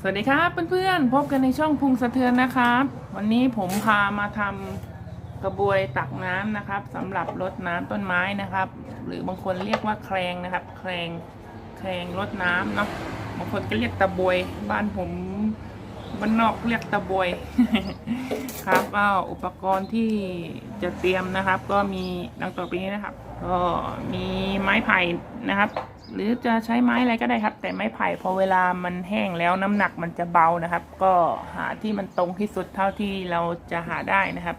สวัสดีครับเพื่อนๆ พบกันในช่องพุงสะเทือนนะครับ วันนี้ผมพามาทำกระบวยตักน้ำนะครับสำหรับรดน้ำต้นไม้นะครับ หรือบางคนเรียกว่าแครงนะครับ แครงแครงรดน้ำเนาะบางคนก็เรียกตะบวย บ้านผมบ้านนอกเรียกตะบวยครับก็อุปกรณ์ที่จะเตรียมนะครับ ก็มีดังต่อไปนี้นะครับ ก็มีไม้ไผ่นะครับ หรือจะใช้ไม้อะไรก็ได้ครับ แต่ไม้ไผ่พอเวลามันแห้งแล้วน้ำหนักมันจะเบานะครับ ก็หาที่มันตรงที่สุดเท่าที่เราจะหาได้นะครับ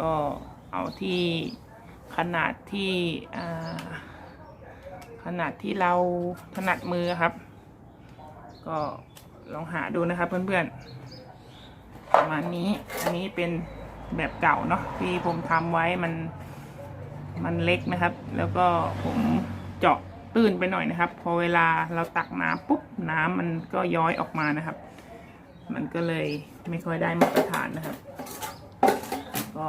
ก็เอาที่ขนาดที่ขนาดที่เราถนัดมือครับ ก็ลองหาดูนะครับเพื่อนๆประมาณนี้อันนี้เป็นแบบเก่าเนาะที่ผมทำไว้มันมันเล็กนะครับ แล้วก็ผมเจาะ ตื้นไปหน่อยนะครับ พอเวลาเราตักน้ำปุ๊บน้ำมันก็ย้อยออกมานะครับ มันก็เลยไม่ค่อยได้มาตรฐานนะครับ ก็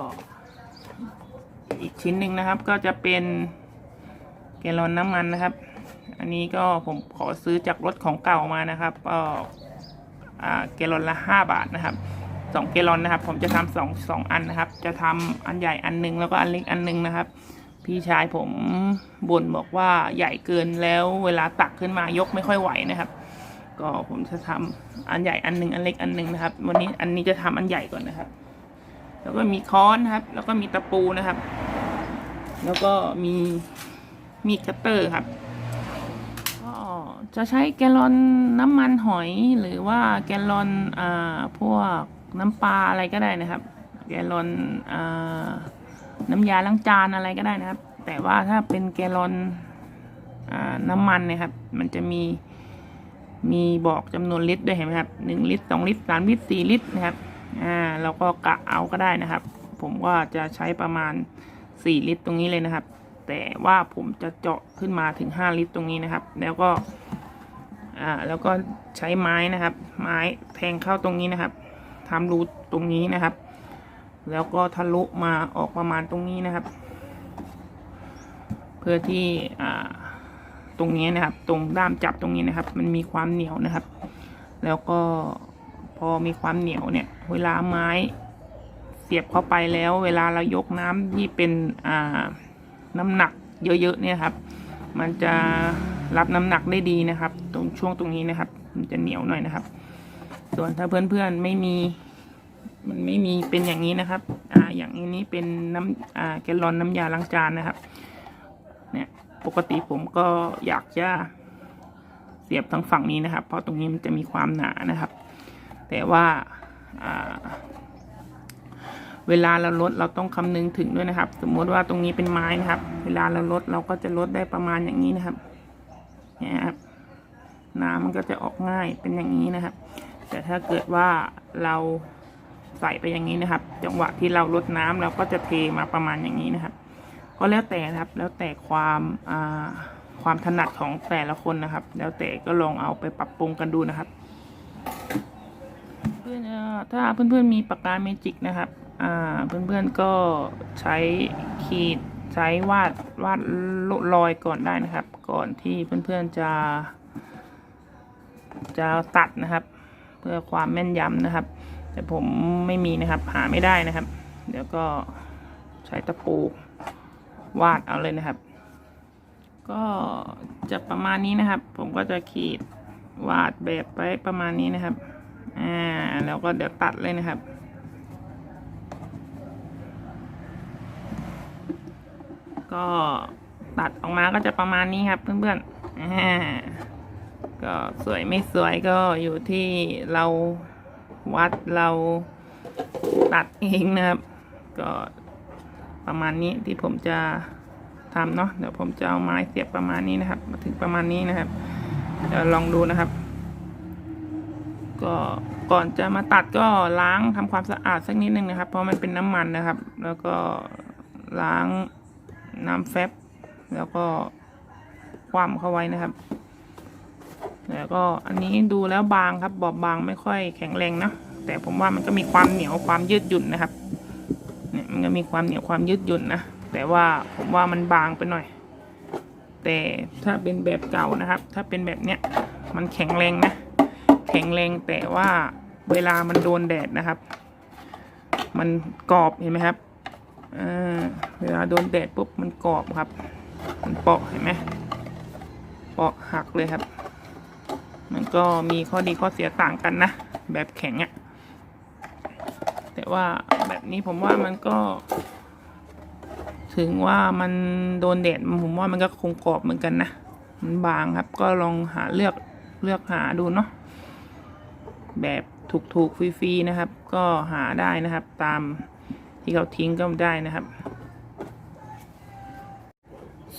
อีกชิ้นหนึ่งนะครับ ก็จะเป็นแกลลอนน้ำมันนะครับ อันนี้ก็ผมขอซื้อจากรถของเก่ามานะครับก็อ่าแกลลอนละห้าบาทนะครับสองแกลลอนนะครับ ผมจะทำสองสองอันนะครับ จะทำอันใหญ่อันหนึงแล้วก็อันเล็กอันหนึงนะครับ พี่ชายผมบ่นบอกว่าใหญ่เกินแล้วเวลาตักขึ้นมายกไม่ค่อยไหวนะครับ ก็ผมจะทำอันใหญ่อันหนึ่งอันเล็กอันหนึ่งนะครับ วันนี้อันนี้จะทำอันใหญ่ก่อนนะครับ แล้วก็มีค้อนนะครับ แล้วก็มีตะปูนะครับ แล้วก็มีมีดคัตเตอร์ครับก็จะใช้แกลลอนน้ำมันหอยหรือว่าแกลลอนอ่าพวกน้ำปลาอะไรก็ได้นะครับ แกลลอนอ่า น้ำยาล้างจานอะไรก็ได้นะครับ แต่ว่าถ้าเป็นแกลอนอน้ำมันนะครับ มันจะมีมีบอกจำนวนลิตรด้วยเห็นไหมครับหนึ่งลิตรสองลิตรสามลิตรสี่ลิตรนะครับอ่าเราก็กะเอาก็ได้นะครับ ผมว่าจะใช้ประมาณสี่ลิตรตรงนี้เลยนะครับ แต่ว่าผมจะเจาะขึ้นมาถึง5ลิตรตรงนี้นะครับ แล้วก็อ่าแล้วก็ใช้ไม้นะครับ ไม้แทงเข้าตรงนี้นะครับทำรูตรงนี้นะครับ แล้วก็ทะลุมาออกประมาณตรงนี้นะครับ เพื่อที่ตรงนี้นะครับ ตรงด้ามจับตรงนี้นะครับ มันมีความเหนียวนะครับ แล้วก็พอมีความเหนียวเนี่ย เวลาไม้เสียบเข้าไปแล้ว เวลาเรายกน้ำที่เป็นน้ำหนักเยอะๆเนี่ยครับ มันจะรับน้ำหนักได้ดีนะครับ ตรงช่วงตรงนี้นะครับ มันจะเหนียวหน่อยนะครับ ส่วนถ้าเพื่อนๆไม่มี มันไม่มีเป็นอย่างนี้นะครับ อ่า อย่างนี้เป็นน้ำอ่าแกลลอนน้ำยาล้างจานนะครับ เนี่ย ปกติผมก็อยากจะเสียบทางฝั่งนี้นะครับ เพราะตรงนี้มันจะมีความหนานะครับ แต่ว่าอ่าเวลาเราลดเราต้องคำนึงถึงด้วยนะครับ สมมติว่าตรงนี้เป็นไม้นะครับ เวลาเราลดเราก็จะลดได้ประมาณอย่างนี้นะครับ เนี่ยครับน้ำมันก็จะออกง่ายเป็นอย่างนี้นะครับ แต่ถ้าเกิดว่าเรา ใส่ไปอย่างนี้นะครับ จังหวะที่เราลดน้ำเราก็จะเทมาประมาณอย่างนี้นะครับ ก็แล้วแต่นะครับ แล้วแต่ความความถนัดของแต่ละคนนะครับ แล้วแต่ก็ลองเอาไปปรับปรุงกันดูนะครับเพื่อนถ้าเพื่อนๆมีปากกาเมจิกนะครับเพื่อนๆก็ใช้ขีดใช้วาดวาดรอยก่อนได้นะครับ ก่อนที่เพื่อนๆจะ จะตัดนะครับ เพื่อความแม่นยำนะครับ แต่ผมไม่มีนะครับ หาไม่ได้นะครับ เดี๋ยวก็ใช้ตะปูวาดเอาเลยนะครับ ก็จะประมาณนี้นะครับ ผมก็จะขีดวาดแบบไปประมาณนี้นะครับอ่าแล้วก็เดี๋ยวตัดเลยนะครับก็ตัดออกมาก็จะประมาณนี้ครับ เพื่อนๆอ่าก็สวยไม่สวยก็อยู่ที่เรา วัดเราตัดเองนะครับ ก็ประมาณนี้ที่ผมจะทำเนาะเดี๋ยวผมจะเอาไม้เสียบประมาณนี้นะครับ มาถึงประมาณนี้นะครับเดี๋ยวลองดูนะครับ ก็ก่อนจะมาตัดก็ล้างทำความสะอาดสักนิดนึงนะครับ เพราะมันเป็นน้ำมันนะครับ แล้วก็ล้างน้ำแฟบแล้วก็คว่ำเข้าไว้นะครับ แล้วก็อันนี้ดูแล้วบางครับบอบบางไม่ค่อยแข็งแรงนะแต่ผมว่ามันก็มีความเหนียวความยืดหยุ่นนะครับเนี่ยมันก็มีความเหนียวความยืดหยุ่นนะแต่ว่าผมว่ามันบางไปหน่อย แต่ถ้าเป็นแบบเก่านะครับ ถ้าเป็นแบบเนี้ยมันแข็งแรงนะ แข็งแรงแต่ว่าเวลามันโดนแดดนะครับ มันกรอบเห็นไหมครับเวลาโดนแดดปุ๊บมันกรอบครับ มันเปาะเห็นไหมเปาะหักเลยครับ มันก็มีข้อดีข้อเสียต่างกันนะ แบบแข็งอะแต่ว่าแบบนี้ผมว่ามันก็ ถึงว่ามันโดนแดดผมว่ามันก็คงกรอบเหมือนกันนะ มันบางครับ ก็ลองหาเลือกเลือกหาดูเนาะ แบบถูกๆฟรีๆนะครับ ก็หาได้นะครับ ตามที่เขาทิ้งก็ได้นะครับ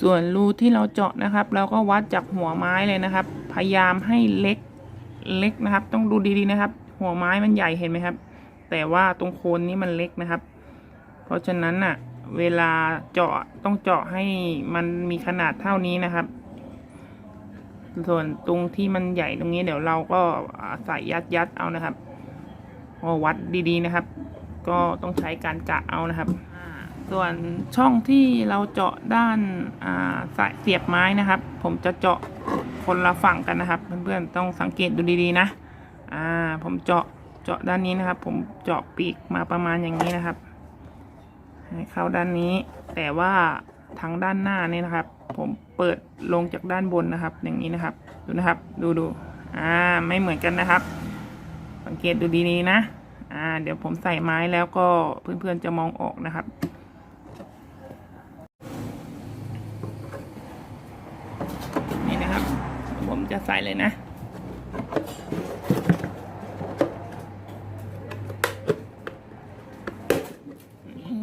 ส่วนรูที่เราเจาะนะครับ เราก็วัดจากหัวไม้เลยนะครับ พยายามให้เล็กเล็กนะครับ ต้องดูดีๆนะครับ หัวไม้มันใหญ่เห็นไหมครับ แต่ว่าตรงโคนนี้มันเล็กนะครับ เพราะฉะนั้นน่ะ เวลาเจาะต้องเจาะให้มันมีขนาดเท่านี้นะครับ ส่วนตรงที่มันใหญ่ตรงนี้เดี๋ยวเราก็ใส่ยัดยัดๆเอานะครับก็วัดดีๆนะครับ ก็ต้องใช้การกะเอานะครับ ส่วนช่องที่เราเจาะด้านาสายเสียบไม้นะครับ ผมจะเจาะคนละฝั่งกันนะครับ เพื่อนๆต้องสังเกตดูดีๆนะอ่าผมเจาะเจาะด้านนี้นะครับ ผมเจาะปีกมาประมาณอย่างนี้นะครับให้เข้าด้านนี้ แต่ว่าทางด้านหน้านี่นะครับ ผมเปิดลงจากด้านบนนะครับ อย่างนี้นะครับ ดูนะครับ ดูดูอ่าไม่เหมือนกันนะครับ สังเกตดูดีๆนะอ่าเดี๋ยวผมใส่ไม้แล้วก็เพื่อนๆจะมองออกนะครับ นี่นะครับ ผม จะใส่เลยนะ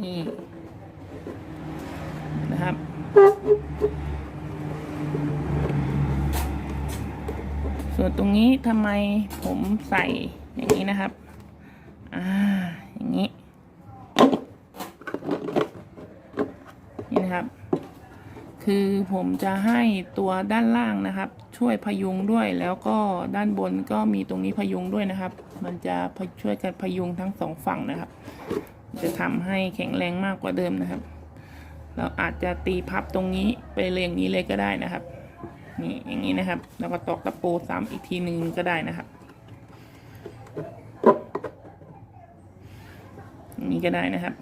นี่ นะครับ ส่วนตรงนี้ทำไมผมใส่อย่างนี้นะครับ อ่า อย่างนี้ นี่นะครับคือผมจะให้ตัวด้านล่างนะครับ ช่วยพยุงด้วย แล้วก็ด้านบนก็มีตรงนี้พยุงด้วยนะครับ มันจะช่วยกันพยุงทั้งสองฝั่งนะครับ จะทำให้แข็งแรงมากกว่าเดิมนะครับ เราอาจจะตีพับตรงนี้ไปเลยอย่างนี้เลยก็ได้นะครับนี่อย่างนี้นะครับ แล้วก็ตอกตะปูซ้ำอีกทีหนึ่งก็ได้นะครับนี้ก็ได้นะครับ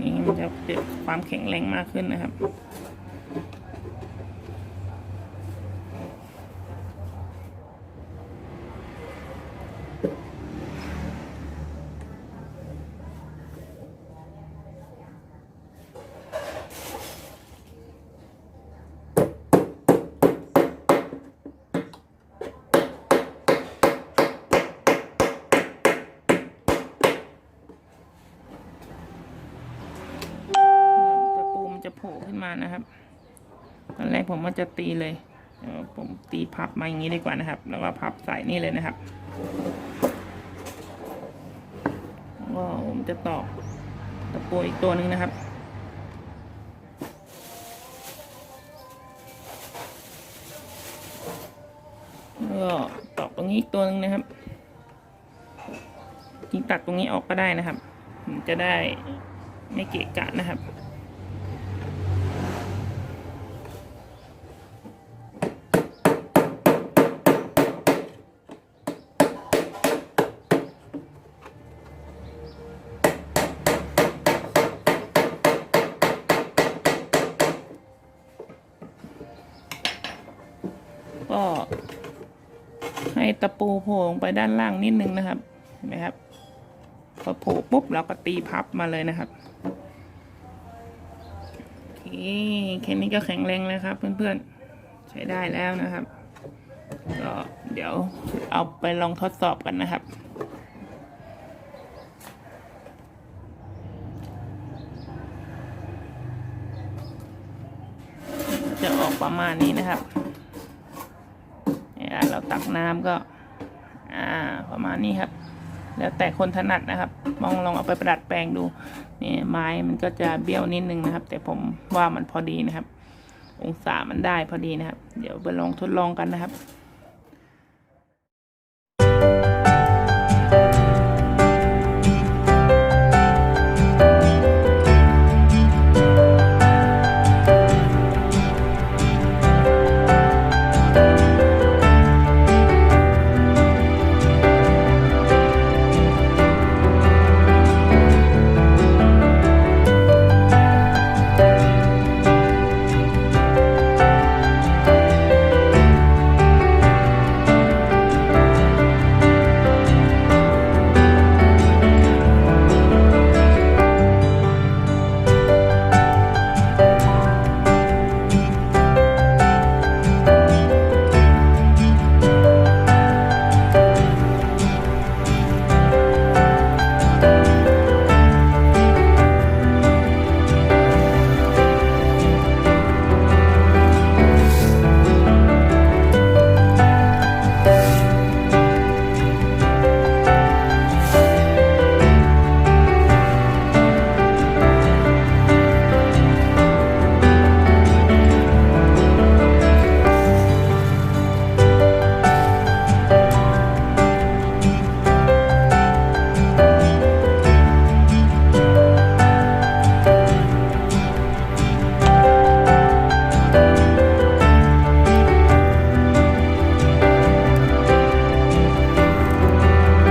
นี่มันจะเกิดความแข็งแรงมากขึ้นนะครับ ผล่ขึ้นมานะครับ ตอนแรกผมว่าจะตีเลยผมตีพับมาอย่างนี้ดีกว่านะครับ แล้วก็พับใส่นี่เลยนะครับแล้วก็ผมจะตอกตะปูอีกตัวหนึ่งนะครับแล้วก็ตอกตรงนี้อีกตัวหนึ่งนะครับจริงตัดตรงนี้ออกก็ได้นะครับมันจะได้ไม่เกะกะนะครับ ก็ ให้ตะปูโผล่ลงไปด้านล่างนิดนึงนะครับเห็นไหมครับพอโผล่ปุ๊บเราก็ตีพับมาเลยนะครับโอเคแค่นี้ก็แข็งแรงเลยครับ เพื่อนๆ ใช้ได้แล้วนะครับก็เดี๋ยวเอาไปลองทดสอบกันนะครับ จะออกประมาณนี้นะครับ เนี่ยเราตักน้ำก็ อ่า ประมาณนี้ครับ แล้วแต่คนถนัดนะครับมองลองเอาไปประดัดแปลงดูนี่ไม้มันก็จะเบี้ยวนิดนึงนะครับ แต่ผมว่ามันพอดีนะครับ องศามันได้พอดีนะครับ เดี๋ยวไปลองทดลองกันนะครับ